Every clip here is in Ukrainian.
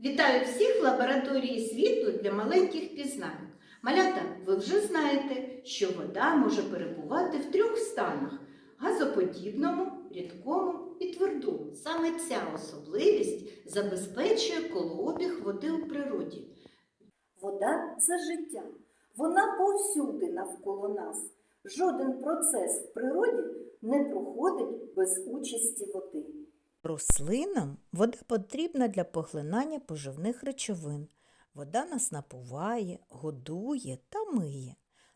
Вітаю всіх в лабораторії світу для маленьких пізнань. Малята, ви вже знаєте, що вода може перебувати в трьох станах газоподібному, рідкому і твердому. Саме ця особливість забезпечує колообіг води у природі. Вода це життя. Вона повсюди навколо нас. Жоден процес в природі не проходить без участі води. Рослинам вода потрібна для поглинання поживних речовин. Вода нас напуває, годує та миє.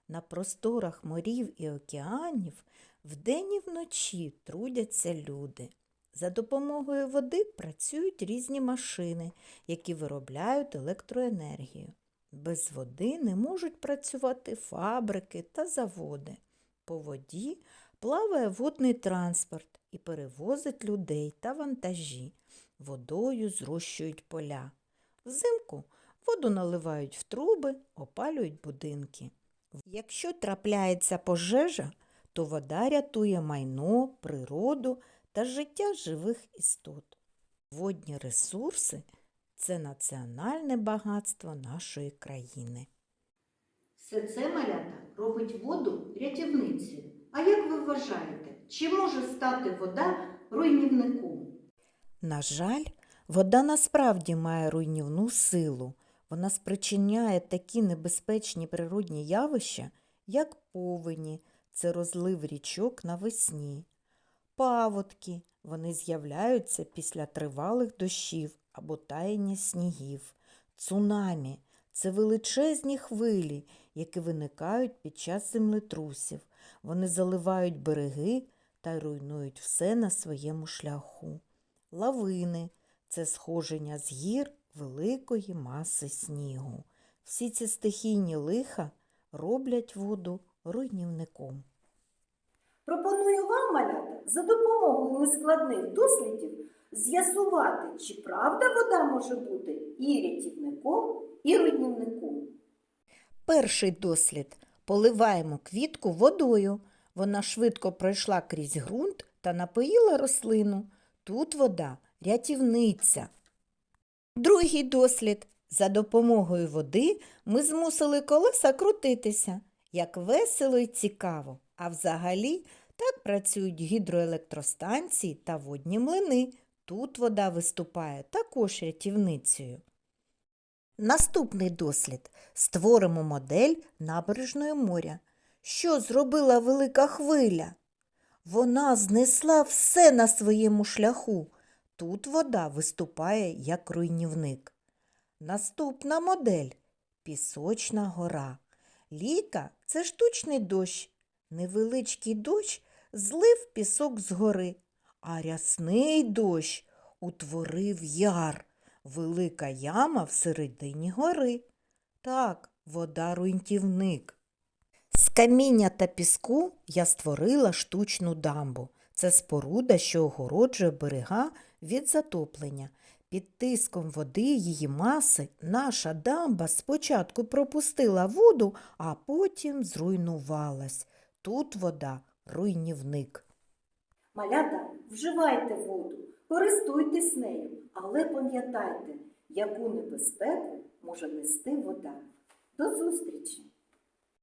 На просторах морів і океанів вдень і вночі трудяться люди. За допомогою води працюють різні машини, які виробляють електроенергію. Без води не можуть працювати фабрики та заводи. По воді плаває водний транспорт і перевозить людей та вантажі. Водою зрощують поля. Взимку воду наливають в труби, опалюють будинки. Якщо трапляється пожежа, то вода рятує майно, природу та життя живих істот. Водні ресурси це національне багатство нашої країни. Все це малята робить воду рятівницею. А як ви вважаєте, чи може стати вода руйнівником? На жаль, вода насправді має руйнівну силу. Вона спричиняє такі небезпечні природні явища, як повені, це розлив річок навесні, паводки, вони з'являються після тривалих дощів або таяння снігів, цунамі це величезні хвилі, які виникають під час землетрусів. Вони заливають береги та руйнують все на своєму шляху. Лавини це схоження з гір великої маси снігу. Всі ці стихійні лиха роблять воду руйнівником. Пропоную вам, малята, за допомогою нескладних дослідів з'ясувати, чи правда вода може бути і рятівником, і руйнівником. Перший дослід поливаємо квітку водою. Вона швидко пройшла крізь ґрунт та напоїла рослину. Тут вода рятівниця. Другий дослід. За допомогою води ми змусили колеса крутитися. Як весело і цікаво. А взагалі так працюють гідроелектростанції та водні млини. Тут вода виступає також рятівницею. Наступний дослід. Створимо модель набережної моря. Що зробила велика хвиля? Вона знесла все на своєму шляху. Тут вода виступає як руйнівник. Наступна модель пісочна гора. Ліка це штучний дощ. Невеличкий дощ злив пісок з гори, а рясний дощ утворив яр, велика яма всередині гори. Так, вода руйнтівник. З каміння та піску я створила штучну дамбу. Це споруда, що огороджує берега від затоплення. Під тиском води її маси наша дамба спочатку пропустила воду, а потім зруйнувалась. Тут вода руйнівник. Малята, вживайте воду, користуйтесь нею, але пам'ятайте, яку небезпеку може нести вода. До зустрічі!